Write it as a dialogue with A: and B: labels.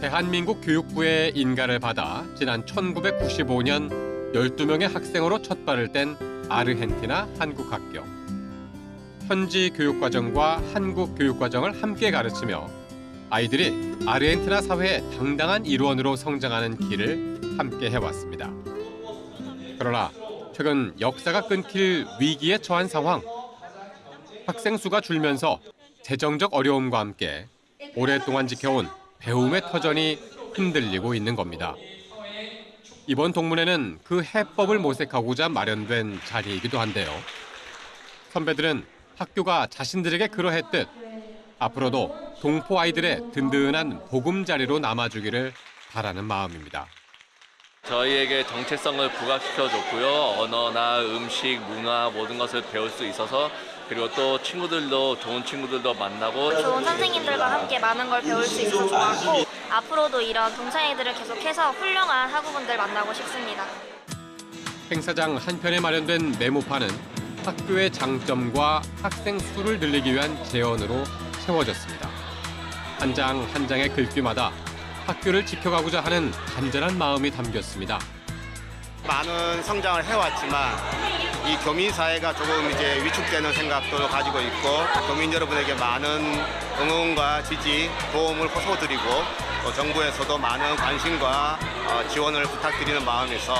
A: 대한민국 교육부의 인가를 받아 지난 1995년 12명의 학생으로 첫 발을 뗀 아르헨티나 한국 학교. 현지 교육과정과 한국 교육과정을 함께 가르치며 아이들이 아르헨티나 사회의 당당한 일원으로 성장하는 길을 함께 해왔습니다. 그러나 최근 역사가 끊길 위기에 처한 상황. 학생 수가 줄면서 재정적 어려움과 함께 오랫동안 지켜온 배움의 터전이 흔들리고 있는 겁니다. 이번 동문회는 그 해법을 모색하고자 마련된 자리이기도 한데요. 선배들은 학교가 자신들에게 그러했듯 앞으로도 동포 아이들의 든든한 보금자리로 남아주기를 바라는 마음입니다.
B: 저희에게 정체성을 부각시켜줬고요. 언어나 음식, 문화 모든 것을 배울 수 있어서 그리고 또 친구들도 좋은 친구들도 만나고
C: 좋은 선생님들과 함께 많은 걸 배울 수 있어서 좋았고 앞으로도 이런 동창회들을 계속해서 훌륭한 학우분들 만나고 싶습니다.
A: 행사장 한편에 마련된 메모판은 학교의 장점과 학생 수를 늘리기 위한 제언으로 채워졌습니다. 한 장한 장의 글귀마다 학교를 지켜가고자 하는 간절한 마음이 담겼습니다.
D: 많은 성장을 해왔지만 이 교민 사회가 조금 이제 위축되는 생각도 가지고 있고 교민 여러분에게 많은 응원과 지지, 도움을 호소드리고 또 정부에서도 많은 관심과 어, 지원을 부탁드리는 마음에서